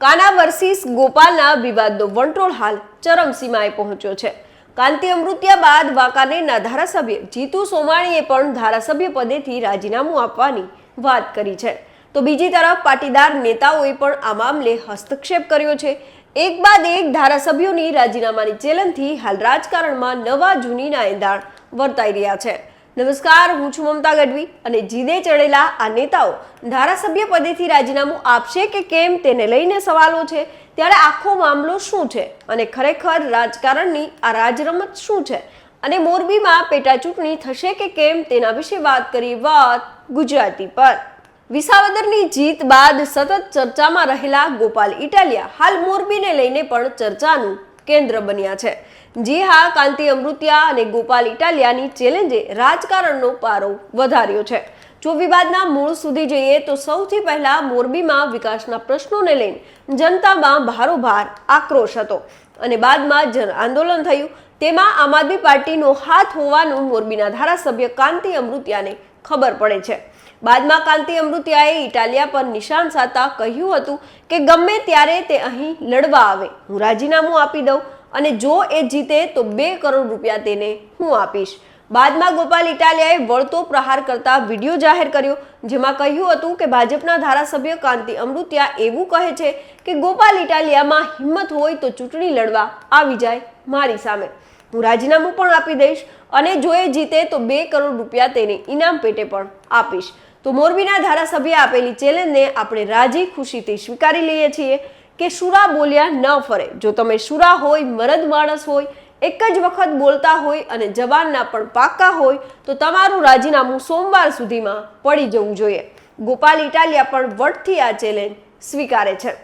કાના versus ગોપાલના વિવાદનો વંટોળ હાલ ચરમસીમાએ પહોંચ્યો છે. કાંતિ અમૃત્યા બાદ વાંકાનેરના ધારાસભ્ય જીતુ સોમાણીએ પણ ધારાસભ્ય પદેથી રાજીનામું આપવાની વાત કરી છે. તો બીજી તરફ પાટીદાર નેતાઓએ પણ આ મામલે હસ્તક્ષેપ કર્યો છે. એક બાદ એક ધારાસભ્યોની રાજીનામાની ચેલનથી હાલ રાજકારણમાં નવા જૂનીના એંધાણ વર્તાઈ રહ્યા છે. નમસ્કાર, હું છું મમતા ગઢવી અને જીદે ચડેલા આ નેતાઓ ધારાસભ્ય પદેથી રાજીનામું આપશે કે કેમ તેને લઈને સવાલો છે? ત્યારે આખો મામલો શું છે? અને ખરેખર રાજકારણની આ રાજરમત શું છે? અને મોરબીમાં પેટા ચૂંટણી થશે કે કેમ તેના વિશે વાત કરી વાત ગુજરાતી પર. વિસાવદરની જીત બાદ સતત ચર્ચામાં રહેલા ગોપાલ ઇટાલિયા હાલ મોરબીને લઈને પણ ચર્ચાનું કેન્દ્ર બન્યા છે. જી હા, કાંતિ અમૃતિયા અને ગોપાલ ઇટાલિયાની ચેલેન્જે રાજકારણનો પારો વધાર્યો છે. જો વિવાદના મૂળ સુધી જઈએ તો સૌથી પહેલા મોરબીમાં વિકાસના પ્રશ્નોને લઈને જનતામાં ભારોભાર આક્રોશ હતો અને બાદમાં જન આંદોલન થયું. તેમાં આમ આદમી પાર્ટીનો હાથ હોવાનું મોરબીના ધારાસભ્ય કાંતિ અમૃતિયાને ખબર પડે છે. બાદમાં કાંતિ અમૃતિયાએ ઇટાલિયા પર નિશાન સાધતા કહ્યું હતું કે ગમે ત્યારે તે અહીં લડવા આવે, હું રાજીનામું આપી દઉં અને જો એ જીતે તો બે કરોડ રૂપિયા તેને હું આપીશ. બાદમાં ગોપાલ ઇટાલિયાએ વળતો પ્રહાર કરતા વીડિયો જાહેર કર્યો, જેમાં કહ્યું હતું કે ભાજપના ધારાસભ્ય કાંતિ અમૃત્યા એવું કહે છે કે ગોપાલ ઇટાલિયામાં હિંમત હોય તો ચૂંટણી લડવા આવી જાય મારી સામે. હું રાજીનામું પણ આપી દઈશ અને જો એ જીતે તો બે કરોડ રૂપિયા તેને ઇનામ પેટે પણ આપીશ. તો મોરબીના ધારાસભ્ય આપેલી ચેલેન્જને આપણે રાજી ખુશીથી સ્વીકારી લઈએ છીએ કે શુરા બોલ્યા ન ફરે. જો તમે શુરા હોય, મરદ માણસ હોય એક જ વખત બોલતા હોય અને જવાનના પણ પાક્કા હોય, તો તમારું રાજીનામું સોમવાર સુધીમાં પડી જવું જોઈએ. ગોપાલ ઇટાલિયા પણ વટથી આ ચેલેન્જ સ્વીકારે છે.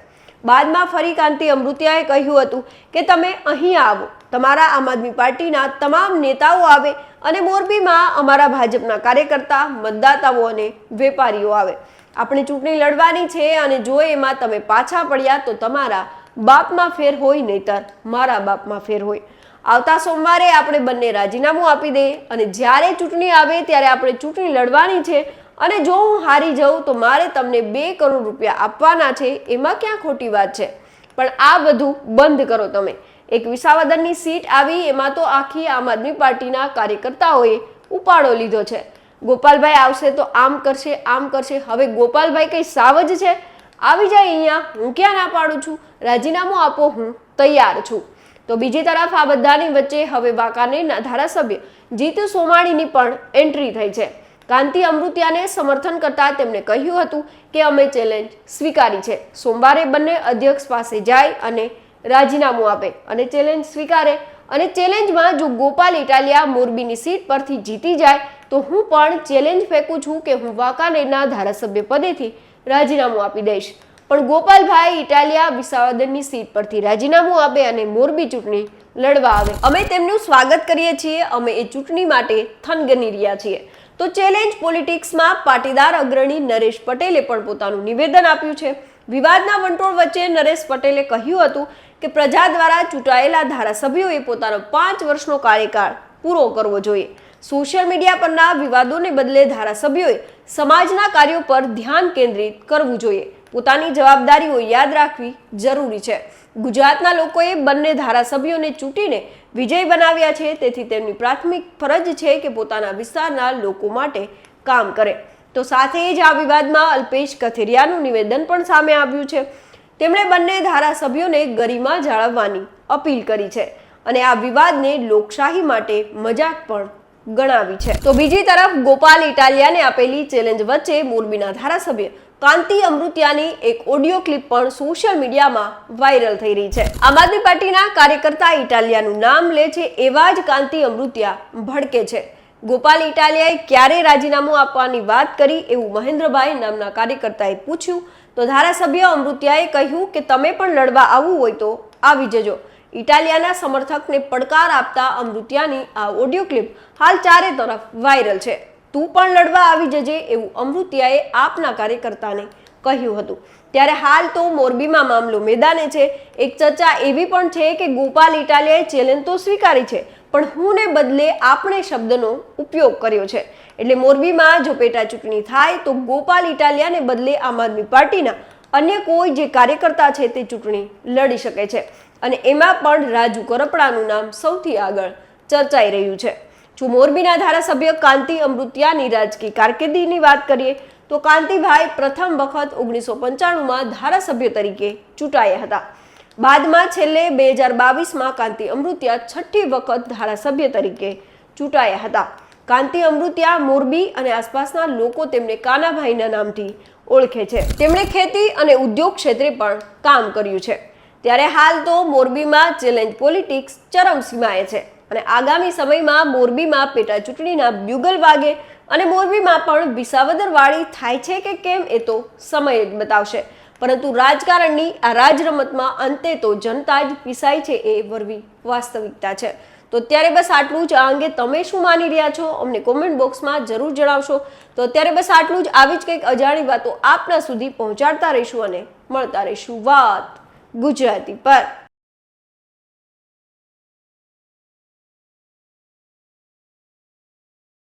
બાદમાં ફરી કાંતિ અમૃતિયાએ કહ્યું હતું કે તમે અહીં આવો, તમારા આમ આદમી પાર્ટીના તમામ નેતાઓ આવે અને મોરબીમાં અમારા ભાજપના કાર્યકર્તા, મતદાતાઓ અને વેપારીઓ આવે. આપણે ચૂંટણી લડવાની છે અને જો એમાં તમે પાછા પડ્યા તો તમારા બાપમાં ફેર હોય, નહીતર મારા બાપમાં ફેર હોય. આવતા સોમવારે આપણે બંને રાજીનામું આપી દઈએ. અને જ્યારે ચૂંટણી આવે ત્યારે આપણે ચૂંટણી લડવાની છે. અને જો હું હારી જાઉં તો મારે તમને બે કરોડ રૂપિયા આપવાના છે. એમાં ક્યાં ખોટી વાત છે? પણ આ બધું બંધ કરો તમે. એક વિસાવદરની સીટ આવી, એમાં તો આખી આમ આદમી પાર્ટીના કાર્યકર્તાઓએ ઉપાડો લીધો છે. ગોપાલભાઈ આવશે તો આમ કરશે આમ કરશે. હવે ગોપાલભાઈ કંઈ સાવજ છે. આવી જાય અહીંયા, હું ક્યાં ના પાડું છું? રાજીનામું આપો, હું તૈયાર છું. તો બીજી તરફ આ બધાની વચ્ચે હવે વાંકાનેરના ધારાસભ્ય જીતુ સોમાણીની પણ એન્ટ્રી થઈ છે. કાંતિ અમૃત્યાને સમર્થન કરતા તેમણે કહ્યું હતું કે અમે ચેલેન્જ સ્વીકારી છે. સોમવારે બંને અધ્યક્ષ પાસે જાય અને રાજીનામું આપે અને ચેલેન્જ સ્વીકારે અને ચેલેન્જમાં જો ગોપાલ ઇટાલિયા મોરબીની સીટ પરથી જીતી જાય તો હું પણ ચેલેન્જ ફેંકું છું કે હું વાંકાનેરના ધારાસભ્ય પદેથી રાજીનામું આપી દઈશ. પણ ગોપાલભાઈ ઇટાલિયા વિસાવદનની સીટ પરથી રાજીનામું આપે અને મોરબી ચૂંટણી લડવા આવે. અમે તેમનું સ્વાગત કરીએ છીએ, અમે એ ચૂંટણી માટે થનગની રહ્યા છીએ. તો ચેલેન્જ પોલિટિક્સમાં પાટીદાર અગ્રણી નરેશ પટેલે પણ પોતાનું નિવેદન આપ્યું છે. વિવાદના વંટોળ વચ્ચે નરેશ પટેલે કહ્યું હતું કે પ્રજા દ્વારા ચૂંટાયેલા ધારાસભ્યોએ પોતાનો પાંચ વર્ષનો કાર્યકાળ પૂરો કરવો જોઈએ. સોશિયલ મીડિયા પરના વિવાદોને બદલે ધારાસભ્યોએ સમાજના કાર્યો પર ધ્યાન કેન્દ્રિત કરવું જોઈએ. પોતાની જવાબદારીઓ યાદ રાખવી જરૂરી છે. ગુજરાતના લોકોએ બંને ધારાસભ્યોને ચૂંટીને વિજય બનાવ્યા છે, તેથી તેમની પ્રાથમિક ફરજ છે કે પોતાના વિસ્તારના લોકો માટે કામ કરે. તો સાથે જ આ વિવાદમાં અલ્પેશ કથેરિયાનું નિવેદન પણ સામે આવ્યું છે. તેમણે બંને ધારાસભ્યોને ગરિમા જાળવવાની અપીલ કરી છે અને આ વિવાદને લોકશાહી માટે મજાક પણ ગણાવી છે. તો બીજી તરફ ગોપાલ ઇટાલિયાને આપેલી ચેલેન્જ વચ્ચે મોરબીના ધારાસભ્ય કાંતિ અમૃત્યાની એક ઓડિયો ક્લિપ પણ સોશિયલ મીડિયામાં વાયરલ થઈ રહી છે. આમ આદમી પાર્ટીના કાર્યકર્તા ઇટાલિયાનું નામ લે છે એવા જ કાંતિ અમૃતિયા ભડકે છે. ગોપાલ ઇટાલિયાએ ક્યારે રાજીનામું આપવાની વાત કરી એવું મહેન્દ્રભાઈ નામના કાર્યકર્તાએ પૂછ્યું, તો ધારાસભ્ય અમૃતિયાએ કહ્યું કે તમે પણ લડવા આવવું હોય તો આવી જજો. ઇટાલિયાના સમર્થકને પડકાર આપતા અમૃત્યાની આ ઓડિયો ક્લિપ હાલ ચારે તરફ વાયરલ છે. તું પણ લડવા આવી જજે એવું અમૃત્યાએ આપના કાર્યકર્તાને કહ્યું હતું. ત્યારે હાલ તો મોરબીમાં મામલો મેદાને છે. એક ચર્ચા એવી પણ છે કે ગોપાલ ઇટાલિયાએ ચેલેન્જ તો સ્વીકારી છે, પણ હુંને બદલે આપણે શબ્દનો ઉપયોગ કર્યો છે. એટલે મોરબીમાં જો પેટા ચૂંટણી થાય તો ગોપાલ ઇટાલિયાને બદલે આમ આદમી પાર્ટીના અન્ય કોઈ જે કાર્યકર્તા છે તે ચૂંટણી લડી શકે છે. અને એમાં પણ રાજુ કરપડાનું નામ સૌથી આગળ ચર્ચાઈ રહ્યું છે. જો મોરબીના ધારાસભ્ય કાંતિ અમૃતિયાની રાજકીય કારકિર્દીની વાત કરીએ, તો કાંતિભાઈ પ્રથમ વખત ઓગણીસો પંચાણુંમાં ધારાસભ્ય તરીકે ચૂંટાયા હતા. બાદમાં છેલ્લે બે હજાર બાવીસમાં કાંતિ અમૃતિયા છઠ્ઠી વખત ધારાસભ્ય તરીકે ચૂંટાયા હતા. કાંતિ અમૃતિયા મોરબી અને આસપાસના લોકો તેમને કાનાભાઈના નામથી ઓળખે છે. તેમણે ખેતી અને ઉદ્યોગ ક્ષેત્રે પણ કામ કર્યું છે. ત્યારે હાલ તો મોરબીમાં ચેલેન્જ પોલિટિક્સ ચરમસીમાએ છે. અને આગામી સમયમાં મોરબીમાં પેટા ચૂંટણીના બ્યુગલ વાગે અને મોરબીમાં પણ વિસાવદરવાળી થાય છે કે કેમ એ તો સમય જ બતાવશે. પરંતુ રાજકારણની આ રાજરમતમાં અંતે તો જનતા જ પીસાય છે એ વરવી વાસ્તવિકતા છે. તો અત્યારે બસ આટલું જ. આ અંગે તમે શું માની રહ્યા છો? અમને કોમેન્ટ બોક્સમાં જરૂર જણાવશો. તો અત્યારે બસ આટલું જ. આવી જ કંઈક અજાણી વાતો આપના સુધી પહોંચાડતા રહીશું અને મળતા રહીશું વાત ગુજરાતી પર.